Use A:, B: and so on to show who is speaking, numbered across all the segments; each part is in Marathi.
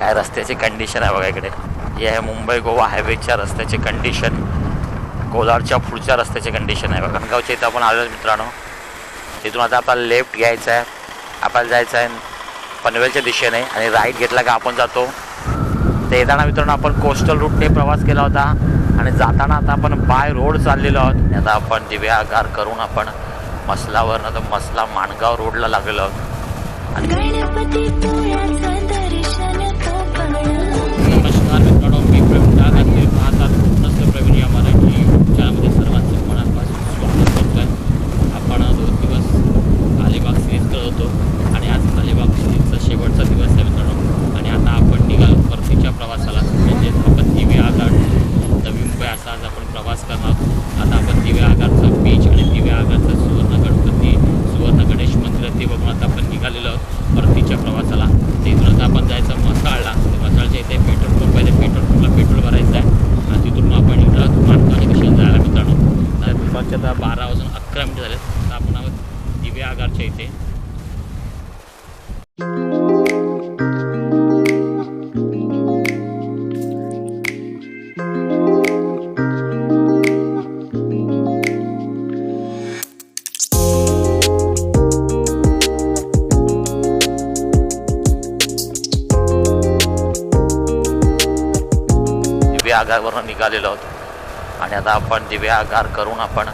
A: काय रस्त्याची कंडिशन आहे बघा इकडे. हे आहे मुंबई गोवा हायवेच्या रस्त्याची कंडिशन कोलारच्या पुढच्या रस्त्याची कंडिशन आहे बघा. गावच्या इथं आपण आलो मित्रांनो. तिथून आता आपल्याला लेफ्ट घ्यायचं आहे. आपल्याला जायचं आहे पनवेलच्या दिशेने आणि राईट घेतला का आपण जातो. ते येताना मित्रांनो आपण कोस्टल रूटने प्रवास केला होता. आणि जाताना आता आपण बाय रोड चाललेलो आहोत. आणि आता आपण दिव्यागार करून आपण मसलावरनं तर मसला माणगाव रोडला लागलेलो आहोत. आणि
B: गणपती पोळ्याचं दर्शन कपण
A: नमस्कार मित्रांनो मी प्रवीण डाग ते पाहतात पूर्णस्थ प्रवीण या मराठी चॅनलमध्ये सर्वांचं मनापासून स्वागत करतोय आपण दोन दिवस अलिबाग सिरीज करत होतो आणि आज अलिबाग सिरीजचा शेवटचा दिवस आहे मित्रांनो आणि आता आपण निघालो परतीच्या प्रवासाला म्हणजेच आपण दिवे आगार नवी मुंबई असा आज आपण प्रवास करणार आहोत आता आपण दिवे आगारचा बीच आणि दिवे आगारचा सुवर्ण गणपती सुवर्ण गणेश मंदिर आहे ते बघून आता आपण निघालेलो आहोत परतीच्या प्रवासाला ते इथून आता आपण जायचं मसाळला ते मसाळच्या इथे पेट्रोल पंप आहे ते पेट्रोल पंपला पेट्रोल भरायचं आहे आणि तिथून मग आपण इकडं मानकाच्या दिशेने जायला मित्रांनो तर दुपारच्या आता बारा वाजून अकरा मिनिटं झाले तर आपण आहोत दिव्या आगारच्या इथे. आगारवरून आगारवरनं निघालेलो आहोत. आणि आता आपण दिव्या आगार करून आपण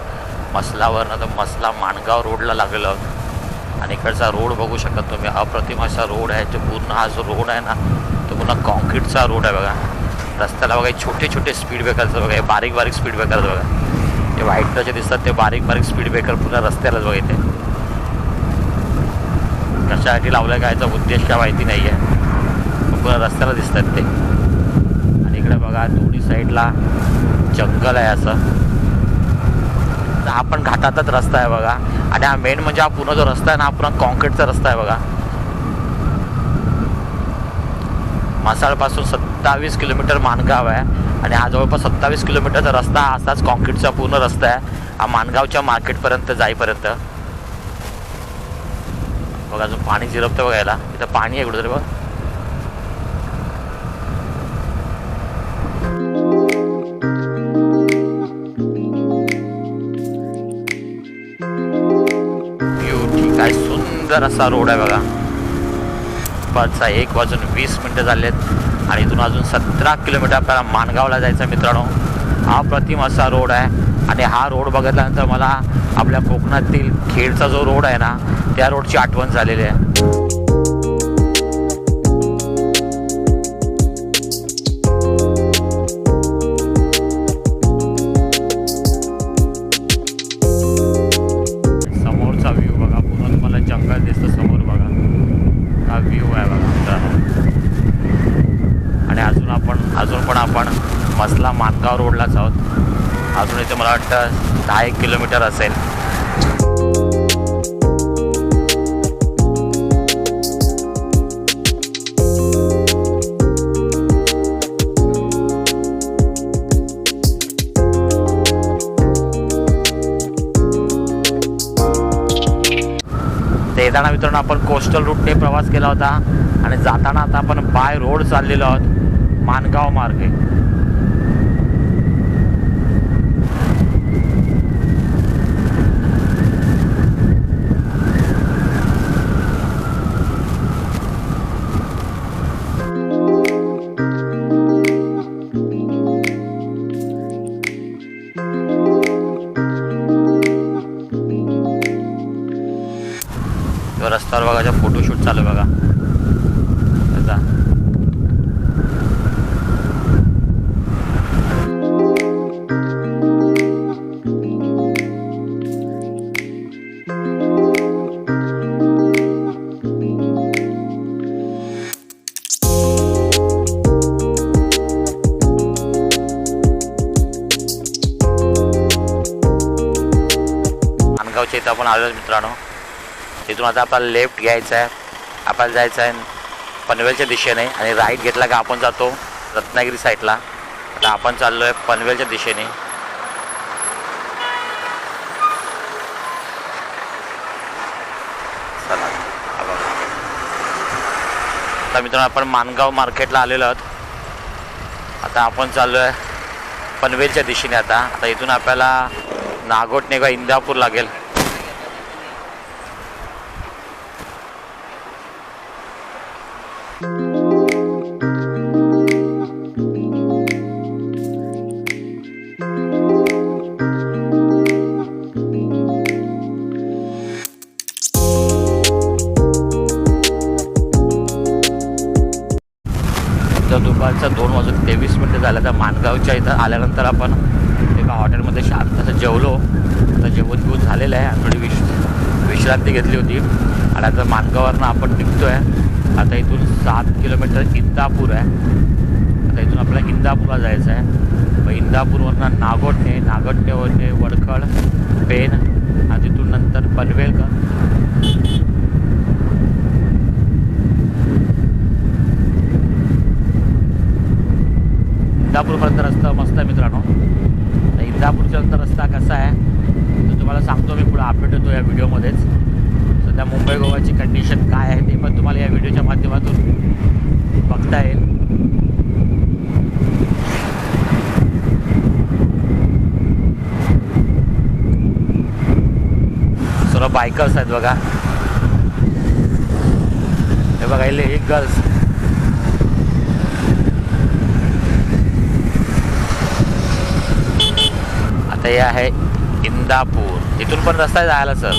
A: मसलावरनं तर मसला माणगाव रोडला लागलं. आणि इकडचा रोड बघू शकता तुम्ही अप्रतिम असा रोड आहे तो पूर्ण हा जो रोड आहे ना तो पूर्ण कॉन्क्रीटचा रोड आहे बघा. रस्त्याला बघा छोटे छोटे स्पीड ब्रेकरचं बघा हे बारीक बारीक स्पीड ब्रेकर बघा. ते व्हाईट कलरचे दिसतात ते बारीक बारीक स्पीड ब्रेकर पूर्ण रस्त्यालाच बघा इथे. कशासाठी लावलं काय याचा उद्देश काय माहिती नाही आहे पूर्ण रस्त्याला दिसतात ते. आणि इकडे बघा दोन्ही साईडला जंगल आहे असं. तर हा पण घाटातच रस्ता आहे बघा. आणि हा मेन म्हणजे हा पूर्ण जो रस्ता आहे ना हा पूर्ण कॉन्क्रीटचा रस्ता आहे बघा. मासाळपासून सत्तावीस किलोमीटर माणगाव आहे. आणि हा जवळपास सत्तावीस किलोमीटरचा रस्ता हा असाच कॉन्क्रीटचा पूर्ण रस्ता आहे. हा माणगावच्या मार्केटपर्यंत जाईपर्यंत. बघा अजून पाणी झिरपतं बघायला इथं पाणी आहे कुठेतरी बघ. सुंदर असा रोड आहे बघा. दुपारचा एक वाजून वीस मिनटं झालेत आणि इथून अजून सतरा किलोमीटर आपल्याला माणगावला जायचं मित्रांनो. हा प्रतिम असा रोड आहे आणि हा रोड बघितल्यानंतर मला आपल्या कोकणातील खेडचा जो रोड आहे ना त्या रोडची आठवण झालेली आहे. मसला मानगाव रोडलाच आहोत. अजून इथे मला वाटतं दहा एक किलोमीटर असेल. ते येताना मित्रांनो आपण कोस्टल रूटने प्रवास केला होता. आणि जाताना आता आपण बाय रोड चाललेलो आहोत. मानगाव मार्गे. रस्त्यावर बघा फोटोशूट चालू बघा. त्याचा इथं आपण आलो मित्रांनो. तिथून आता आपल्याला लेफ्ट घ्यायचा आहे आपल्याला जायचं आहे पनवेलच्या दिशेने आणि राईट घेतला का आपण जातो रत्नागिरी साईडला आता आपण चाललो आहे पनवेलच्या दिशेने. चला आता मित्रांनो आपण मानगाव मार्केटला आलेलो आहोत. आता आपण चाललो आहे पनवेलच्या दिशेने आता. आता इथून आपल्याला नागोटणे किंवा इंदापूर लागेल. दुपारचा दोन वाजून तेवीस मिनटं झालं. तर मानगावच्या इथं आल्यानंतर आपण एका हॉटेलमध्ये शांत असं जेवलो. आता जेवण घेऊन झालेलं आहे आणि थोडी विश विश्रांती घेतली होती. आणि आता मानगाववरनं आपण निघतो आहे आता इथून सात किलोमीटर इंदापूर आहे. आता इथून आपल्याला इंदापूरला जायचं आहे. मग इंदापूरवरनं नागोटणे नागोटणेवरने वडखळ पेन आणि तिथून नंतर पनवेल. इंदापूरपर्यंत रस्ता मस्त आहे मित्रांनो. तर इंदापूरच्या रस्ता कसा आहे तर तुम्हाला सांगतो मी पुढे अपडेट होतो या व्हिडिओमध्येच. सध्या मुंबई गोवाची कंडिशन काय आहे ते पण तुम्हाला या व्हिडिओच्या माध्यमातून बघता येईल. सर्व बायकर्स आहेत बघा. हे बघा इले एक गर्ल्स आता हे आहे इंदापूर. इथून पण रस्ता आहे जायला सर.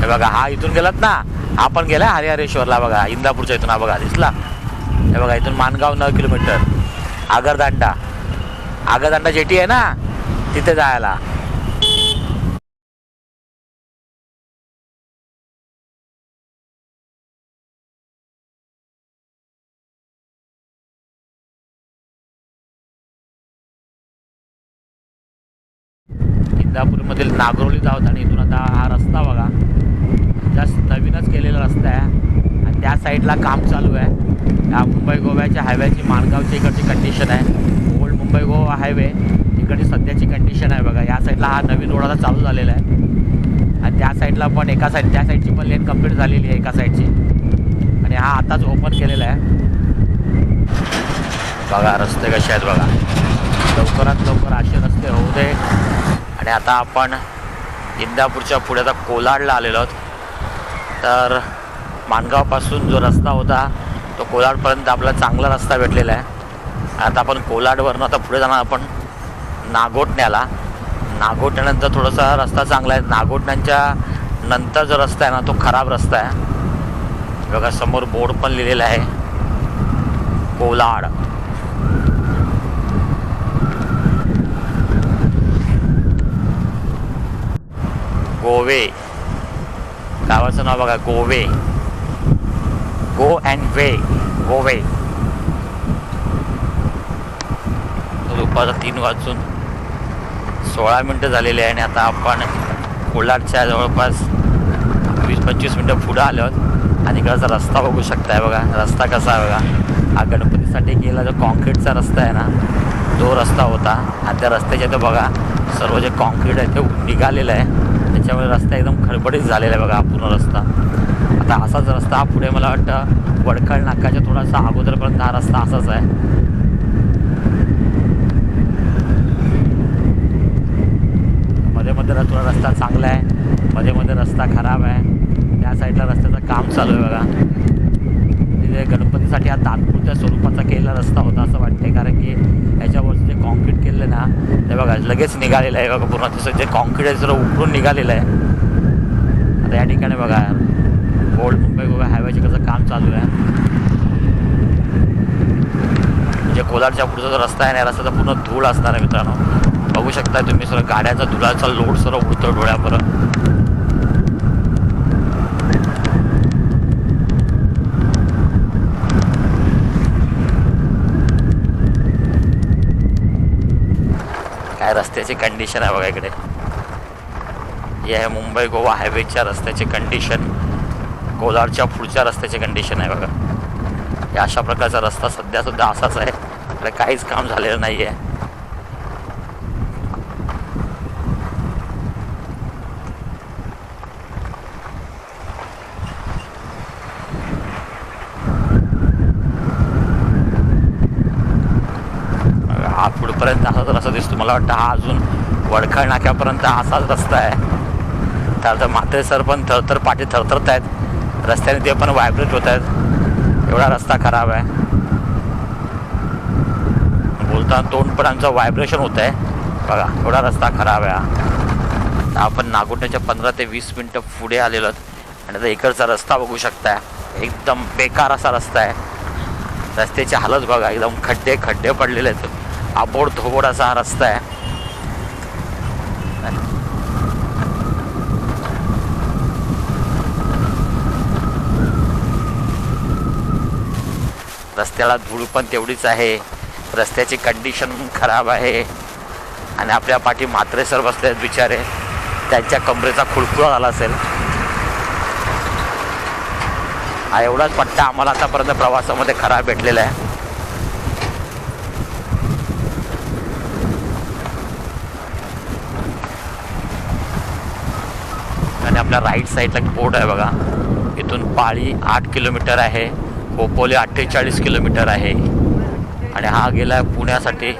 A: हे बघा हा इथून गेलात ना आपण गेला हरिहरेश्वरला बघा इंदापूरच्या इथून हा बघा दिसला. हे बघा इथून मानगाव नऊ किलोमीटर. आगरदांडा. आगरदांडा जेटी आहे ना तिथे जायला. इंदापूरमधील नागरोलीत आहोत आणि इथून आता हा रस्ता बघा. जास्त नवीनच केलेला रस्ता आहे. आणि त्या साईडला काम चालू आहे. त्या मुंबई गोव्याच्या हायवेची माणगावची इकडची कंडिशन आहे. ओल्ड मुंबई गोवा हायवे इकडची सध्याची कंडिशन आहे बघा. या साईडला हा नवीन रोड आता चालू झालेला आहे. आणि त्या साईडला पण एका साईड त्या साईडची पण लेन कंप्लीट झालेली आहे एका साईडची आणि हा आताच ओपन केलेला आहे. बघा रस्ते कसे आहेत बघा. लवकरात लवकर असे रस्ते होऊ दे. आणि आता आपण इंदापूरच्या पुढे आता कोलाडला आलेलो आहोत. तर माणगावपासून जो रस्ता होता तो कोलाडपर्यंत आपला चांगला रस्ता भेटलेला आहे. आता आपण कोलाडवरनं आता पुढे जाणार आपण नागोटण्याला. नागोटण्यानंतर थोडासा रस्ता चांगला आहे. नागोटण्यांच्या नंतर जो रस्ता आहे ना तो खराब रस्ता आहे. बघा समोर बोर्ड पण लिहिलेला आहे. कोलाड. गोवे गावाचं नाव बघा गोवे गो अँड वे गोवे दुपारचा तीन वाजून सोळा मिनटं झालेली आहे आणि आता आपण कोलाडच्या जवळपास वीस पंचवीस मिनटं पुढं आलो आहोत आणि इकडचा रस्ता बघू शकताय बघा रस्ता कसा आहे बघा हा गणपतीसाठी गेला जो कॉन्क्रीटचा रस्ता आहे ना तो रस्ता होता आणि त्या रस्त्याच्या तर बघा सर्व जे कॉन्क्रीट आहे ते निघालेलं आहे त्याच्यामुळे रस्ता एकदम खडबडीत झालेला आहे बघा हा पूर्ण रस्ता. आता असाच रस्ता हा पुढे मला वाटतं वडखळ नाकाच्या थोडासा अगोदरपर्यंत हा रस्ता असाच आहे. मध्ये मध्ये थोडा रस्ता चांगला आहे. मध्ये मध्ये रस्ता खराब आहे. त्या साईडला रस्त्याचं काम चालू आहे बघा. तिथे गणपतीसाठी हा तात्पुरत्या स्वरूपाचा केलेला रस्ता होता असं वाटते कारण की याच्यावरचं जे कॉन्क्रीट काढलं ना ते बघा लगेच निघालेलं आहे बघा पूर्ण. तसं जे कॉन्क्रीट आहे जरा उकळून निघालेलं आहे. आता या ठिकाणी बघा ओल्ड मुंबई गोवा हायवेचे कसं काम चालू आहे. म्हणजे कोलाडच्या पुढचा जो रस्ता आहे ना रस्त्याचा पूर्ण धूळ असणार आहे मित्रांनो. बघू शकता तुम्ही सगळं गाड्याचा धुळाचा लोड सर उडतो डोळ्यापर्यंत काय रस्त्याची कंडिशन आहे बघा इकडे. हे आहे मुंबई गोवा हायवेच्या रस्त्याची कंडिशन कोलारच्या पुढच्या रस्त्याची कंडिशन आहे बघा. अशा प्रकारचा रस्ता सध्या सुद्धा असाच आहे. काहीच काम झालेलं नाही आहे इथपर्यंत असाच रस्ता दिसतो मला वाटतं हा अजून वडखळ नाक्यापर्यंत असाच रस्ता आहे. तर म्हात्रे सर पण थरथर पाठी थरथरत आहेत. रस्त्याने ते पण व्हायब्रेट होत आहेत. एवढा रस्ता खराब आहे. बोलताना तोंड पण आमचं व्हायब्रेशन होत आहे. बघा एवढा रस्ता खराब आहे आपण नागोट्याच्या पंधरा ते वीस मिनटं पुढे आलेलो आहोत. आणि आता इकडचा रस्ता बघू शकताय एकदम बेकार असा रस्ता आहे. रस्त्याची हालत बघा एकदम खड्डे खड्डे पडलेले आहेत. आबोड धोबोड असा हा रस्ता आहे. रस्त्याला धूळ पण तेवढीच आहे. रस्त्याची कंडिशन खराब आहे. आणि आपल्या पाठी मात्रेसर बसले आहेत बिचारे. त्यांच्या कमरेचा खुळखुळा झाला असेल. हा एवढाच पट्टा आम्हाला आतापर्यंत प्रवासामध्ये खराब भेटलेला आहे आणि आपल्या राईट साईडला एक बोर्ड आहे बघा. इथून पाळी आठ किलोमीटर आहे. खोपोली अठ्ठेचाळीस किलोमीटर आहे. आणि हा गेला पुण्यासाठी.